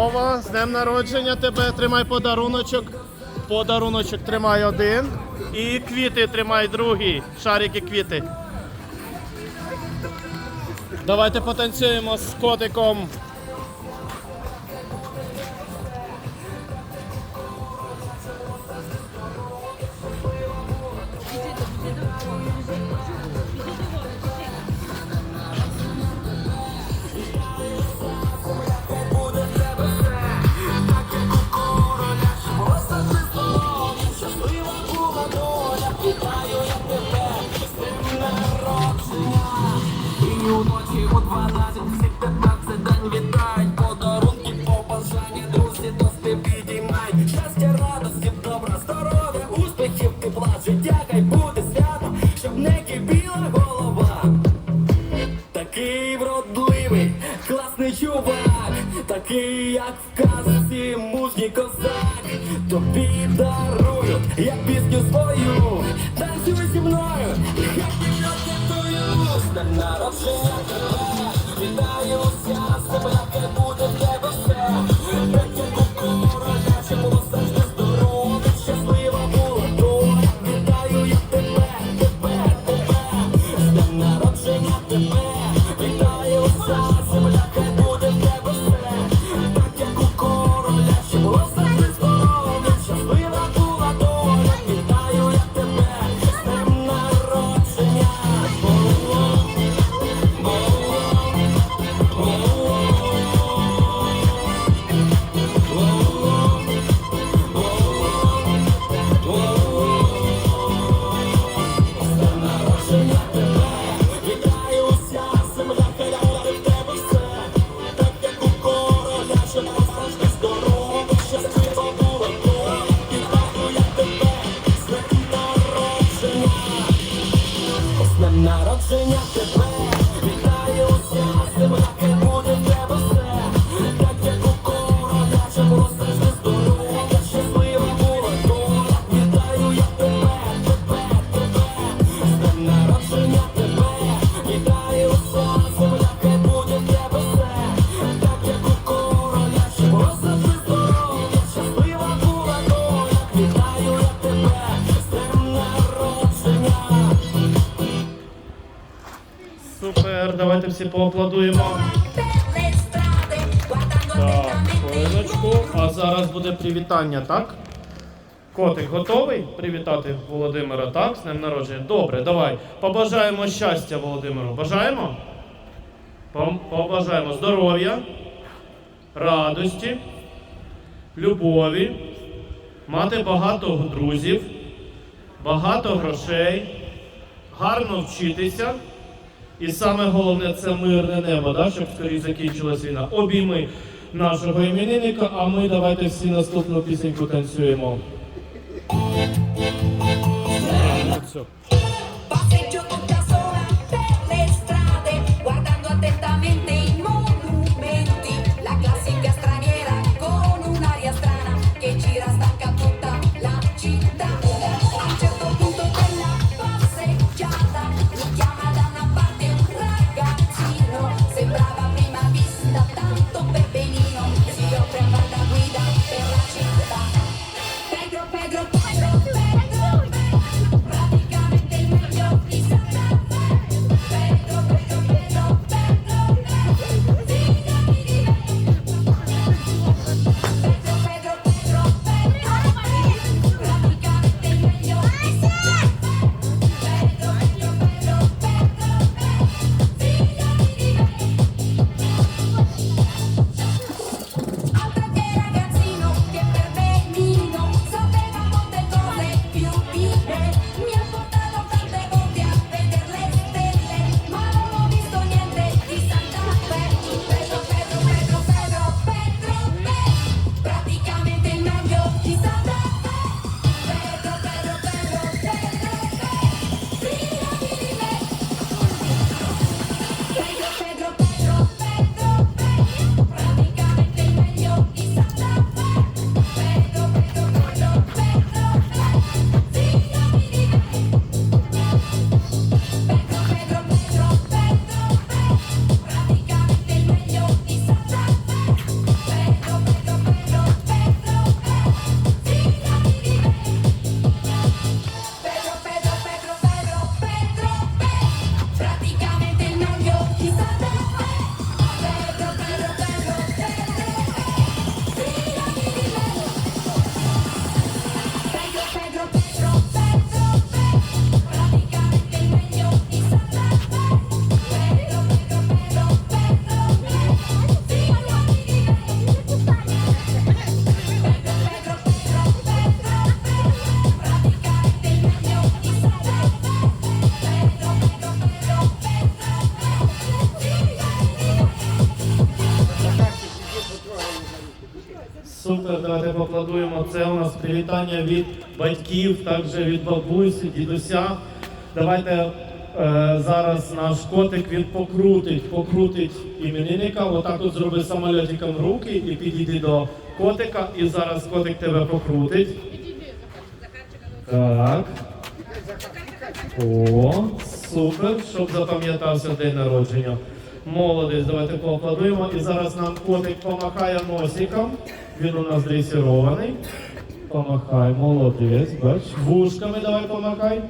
Вова, з днем народження тебе тримай подаруночок. Подаруночок тримай один. І квіти тримай другий. Шарики квіти. Давайте потанцюємо з котиком. як в казці мужній козак, тобі дарую, я пісню свою, танцюй зі мною, я тебе цитую, з днем. Sing soñaste, pero... давайте всі поаплодуємо. Так, хвилиночку. А зараз буде привітання, так? Котик готовий привітати Володимира, так? З ним народження. Добре, давай. Побажаємо щастя Володимиру. Бажаємо? Побажаємо здоров'я, радості, любові, мати багато друзів, багато грошей, гарно вчитися. І саме головне це мирне небо, да? щоб скоріше закінчилась війна. Обійми нашого іменинника, а ми давайте всі наступну пісеньку танцюємо. Все. Поаплодуємо. Це у нас привітання від батьків, також від бабусі, дідуся. Давайте е, зараз наш котик він покрутить, покрутить іменинника. Отак от зроби самольотиком руки і підійди до котика. І зараз котик тебе покрутить. Так. О, супер, щоб запам'ятався день народження. Молодець, давайте поаплодуємо. І зараз нам котик помахає носиком. Він у нас дресірований. Помахай, молодець, бач. Вушками давай помахай.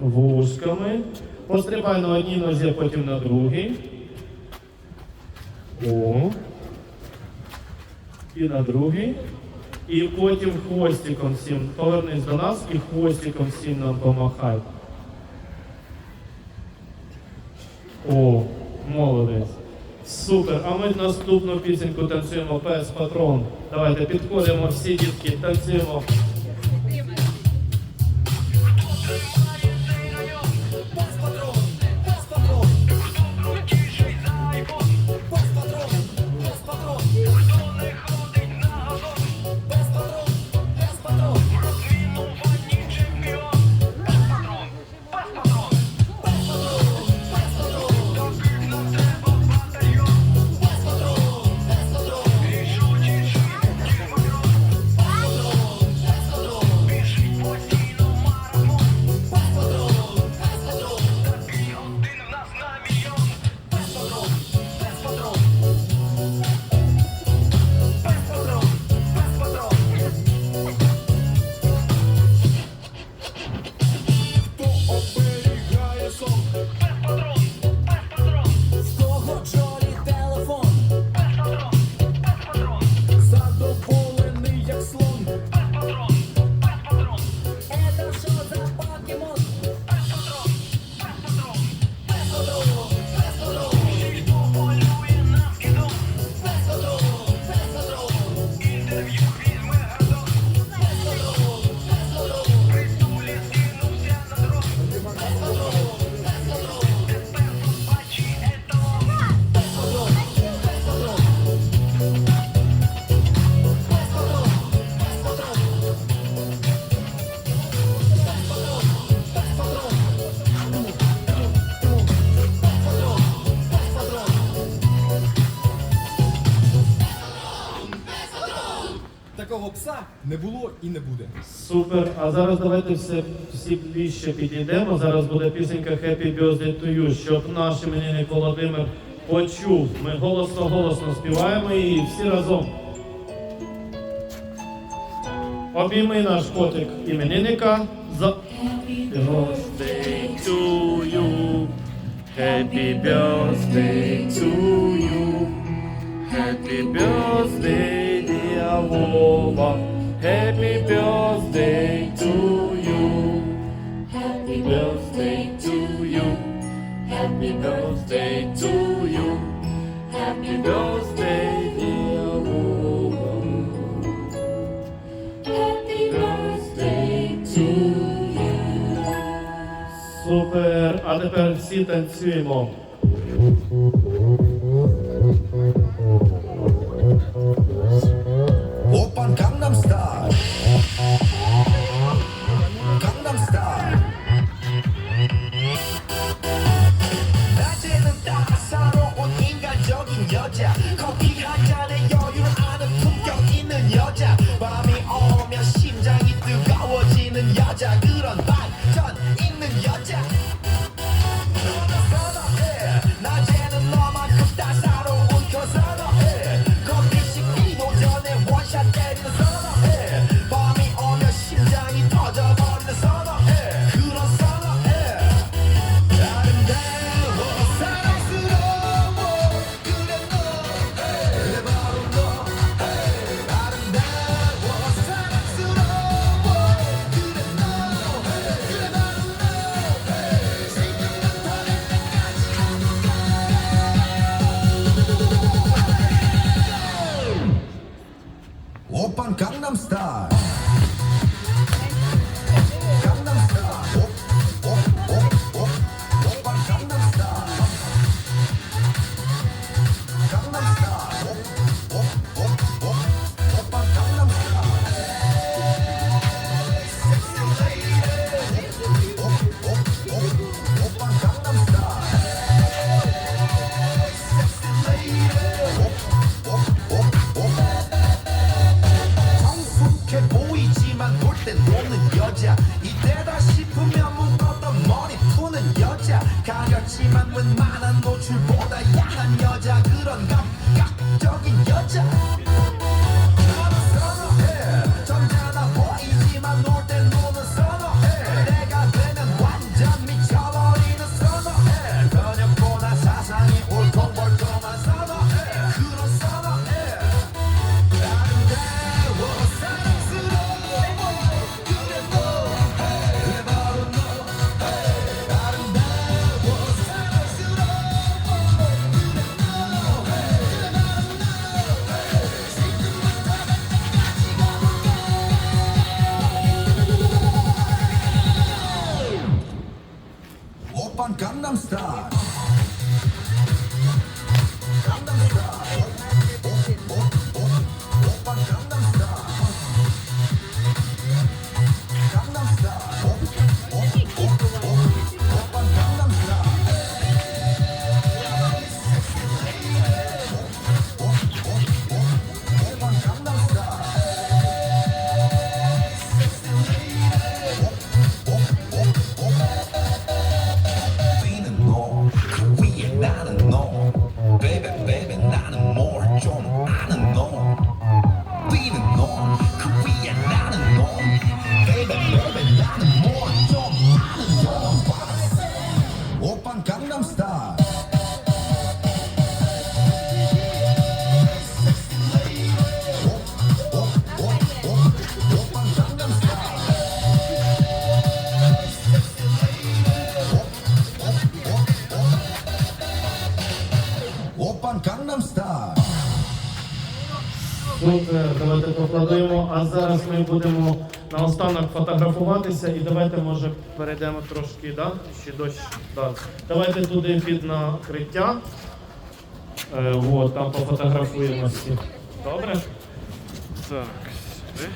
Вушками. Пострибай на одній нозі, потім на другій. О. І на другій. І потім хвостиком всім повернись до нас і хвостиком всім нам помахай. О, молодець. Супер. А ми наступну пісеньку танцюємо пес патрон. Давайте підходимо всі дітки, танцюємо. Не було і не буде. Супер. А зараз давайте все, всі ближче підійдемо. Зараз буде пісенька Happy Birthday to you, щоб наш іменинник Володимир почув. Ми голосно-голосно співаємо її всі разом. Обійми наш котик іменинника за Happy birthday to you. Happy birthday to you. Happy birthday, dear Vova. Happy birthday to you. Happy birthday to you. Happy birthday to you. Happy birthday, dear Vova. Happy birthday to you. Супер! А тепер всі танцюємо. 멈춰 Супер, давайте покладемо. А зараз ми будемо наостанок фотографуватися і давайте, може, перейдемо трошки, да? Ще дощ. Так. Давайте туди під накриття. Е, вот, там пофотографуємося. Добре? Так, сюди.